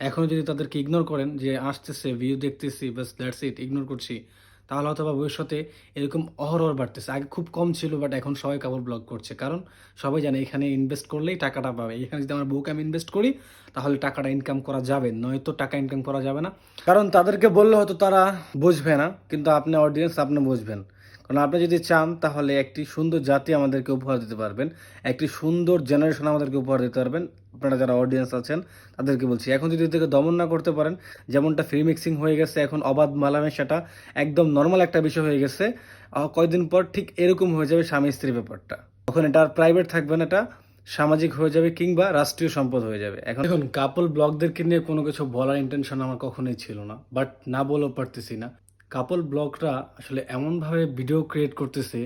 এখন যদি তাদেরকে ইগনোর করেন যে আসতেছে ভিউ দেখতেছি বাস দ্যাটস ইট ইগনোর করছি, তাহলে হয়তো বা ভবিষ্যতে এরকম অহরহ বাড়তেছে। আগে খুব কম ছিল বাট এখন সবাই কাপড় ব্লগ করছে। কারণ সবাই জানে এখানে ইনভেস্ট করলেই টাকাটা পাবে। এখানে যদি আমরা বউকে আমি ইনভেস্ট করি, তাহলে টাকাটা ইনকাম করা যাবে। নয়তো টাকা ইনকাম করা যাবে না। কারণ তাদেরকে বললে হয়তো তারা বুঝবে না, কিন্তু আপনি অডিয়েন্স আপনি বুঝবেন। কারণ আপনি যদি চান, তাহলে একটি সুন্দর জাতি আমাদেরকে উপহার দিতে পারবেন। একটি সুন্দর জেনারেশন আমাদেরকে উপহার দিতে পারবেন। আপনারা যারা অডিয়েন্স আছেন, তাদেরকে বলছি, এখন যদি এদেরকে দমন না করতে পারেন, যেমনটা ফ্রি মিক্সিং হয়ে গেছে, এখন অবাধ মালামে সেটা একদম নর্মাল একটা বিষয় হয়ে গেছে কয়েকদিন পর ঠিক এরকম হয়ে যাবে স্বামী স্ত্রী ব্যাপারটা। তখন এটা আর প্রাইভেট থাকবে না, এটা সামাজিক হয়ে যাবে কিংবা রাষ্ট্রীয় সম্পদ হয়ে যাবে। এখন এখন কাপল ব্লগদেরকে নিয়ে কোনো কিছু বলার ইন্টেনশন আমার কখনোই ছিল না বাট না বলেও পারতেছি না। কাপল ব্লগরা আসলে এমনভাবে ভিডিও ক্রিয়েট করতেছে,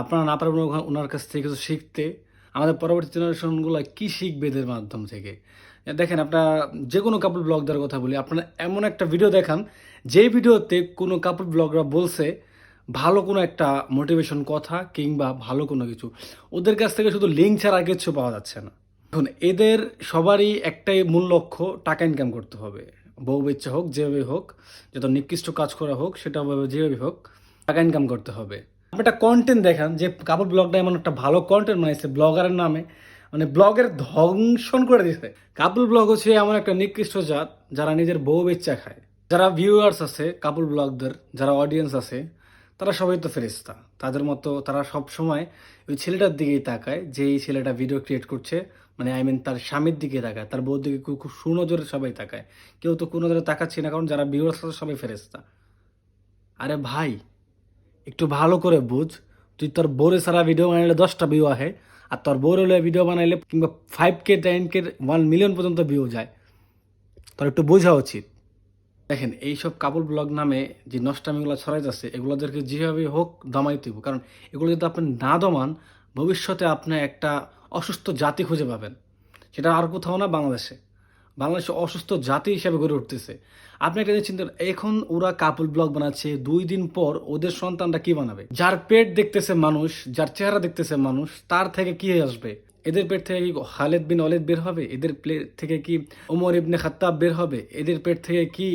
আপনারা না পারবেন ওনার কাছ থেকে কিছু শিখতে। আমাদের পরবর্তী জেনারেশনগুলো কি শিখবে এদের মাধ্যম থেকে? দেখেন, আপনারা যে কোনো কাপল ব্লগদের কথা বলি, আপনারা এমন একটা ভিডিও দেখান, যেই ভিডিওতে কোনো কাপল ব্লগরা বলছে, ভালো কোনো একটা মোটিভেশন কথা কিংবা ভালো কোনো কিছু। ওদের কাছ থেকে শুধু লিঙ্ক ছাড়া কিছু পাওয়া যাচ্ছে না। এখন এদের সবারই একটাই মূল লক্ষ্য, টাকা ইনকাম করতে হবে। বউ বেচ্চা হোক, যেভাবে হোক, যত নিকৃষ্ট কাজ করা হোক, সেটা যেভাবে হোক, টাকা ইনকাম করতে হবে। আপনি একটা কন্টেন্ট দেখান, যে কাপড় ব্লগটা এমন একটা ভালো কন্টেন্ট বানাইছে ব্লগারের নামে মানে ব্লগের ধ্বংসন করে দিয়েছে। কাপল ব্লগ হচ্ছে এমন একটা নিকৃষ্ট জাত, যারা নিজের বউ বেচ্চা খায়। যারা ভিউয়ার্স আছে কাপুল ব্লগদের যারা অডিয়েন্স আছে তারা সবাই তো ফেরিস্তা তাদের মতো তারা সব সময় ওই ছেলেটার দিকেই তাকায় যে এই ছেলেটা ভিডিও ক্রিয়েট করছে মানে আই মিন তার স্বামীর দিকে তাকায়, তার বউর দিকে খুব সুনজরে সবাই তাকায়। কেউ তো কোনো নজরে তাকাচ্ছে না, কারণ যারা ভিউয়ার্স আছে সবাই ফেরেস্তা আরে ভাই, একটু ভালো করে বুঝ, তুই তোর বোরে সারা ভিডিও বানাইলে দশটা ভিউ আহে, আর তোর বোর হলে ভিডিও বানাইলে কিংবা five K ten K one million পর্যন্ত ভিউ যায়। তোর একটু বোঝা উচিত। দেখেন, এইসব কাপড় ব্লগ নামে যে নষ্টামিগুলো ছড়াই যাচ্ছে, এগুলোদেরকে যেভাবে হোক দমাই দিব কারণ এগুলো যদি আপনি না দমান, ভবিষ্যতে আপনি একটা অসুস্থ জাতি খুঁজে পাবেন। সেটা আর কোথাও না, বাংলাদেশে। বাংলাদেশে অসুস্থ জাতি হিসেবে গড়ে উঠতেছে। আপনি একটা চিন্তা এখন ওরা কাপল ব্লগ বানাচ্ছে, দুই দিন পর ওদের সন্তানটা কি বানাবে? যার পেট দেখতেছে মানুষ, যার চেহারা দেখতেছে মানুষ, তার থেকে কি আসবে? এদের পেট থেকে কি খালেদ বিন অলেদ বের হবে? এদের প্লেট থেকে কি ওমর ইবনে খাত্তাব বের হবে? এদের পেট থেকে কি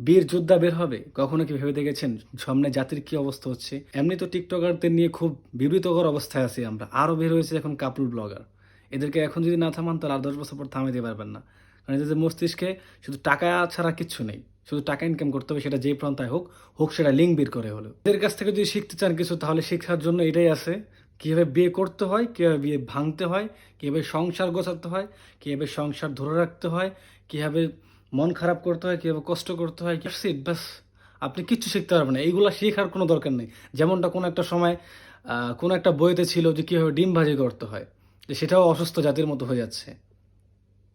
বীর যোদ্ধা বের হবে? কখনো কি ভেবে দেখেছেন সামনে জাতির কি অবস্থা হচ্ছে? এমনি তো টিকটকারদের নিয়ে খুব বিবৃতকর অবস্থায় আছি আমরা। আরও বের হয়েছে এখন কাপল ব্লগার। এদেরকে এখন যদি না থামান, তাহলে আর দশ বছর পর থামাইতে পারবেন না। কারণ এদের মস্তিষ্কে শুধু টাকা ছাড়া কিচ্ছু নেই। শুধু টাকা ইনকাম করতে হবে, সেটা যেই প্রান্তায় হোক হোক সেটা লিঙ্ক বের করে হলো এদের কাছ থেকে যদি শিখতে চান কিছু, তাহলে শিক্ষার জন্য এটাই আছে। কীভাবে বিয়ে করতে হয় কীভাবে বিয়ে ভাঙতে হয় কীভাবে সংসার গোছাতে হয় কীভাবে সংসার ধরে রাখতে হয় কীভাবে মন খারাপ করতে হয় কীভাবে কষ্ট করতে হয় That's it, ব্যাস। আপনি কিচ্ছু শিখতে পারবেন না। এইগুলো শেখার কোনো দরকার নেই। যেমনটা কোনো একটা সময় কোনো একটা বইতে ছিল যে কীভাবে ডিম ভাজি করতে হয় যে সেটাও অসুস্থ জাতির মতো হয়ে যাচ্ছে।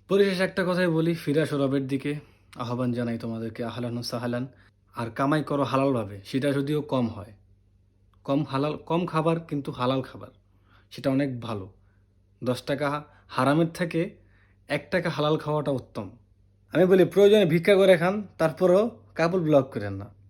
পরিশেষে একটা কথাই বলি ফিরে আসো রবের দিকে। আহ্বান জানাই তোমাদেরকে আহলান সাহালান। আর কামাই করো হালালভাবে সেটা যদিও কম হয়। কম হালাল, কম খাবার কিন্তু হালাল খাবার। সেটা অনেক ভালো। দশ টাকা হারামের থেকে এক টাকা হালাল খাওয়াটা উত্তম। আমি বলি প্রয়োজনে ভিক্ষা করে খান, তারপরও কাপড় ব্লক করেন না।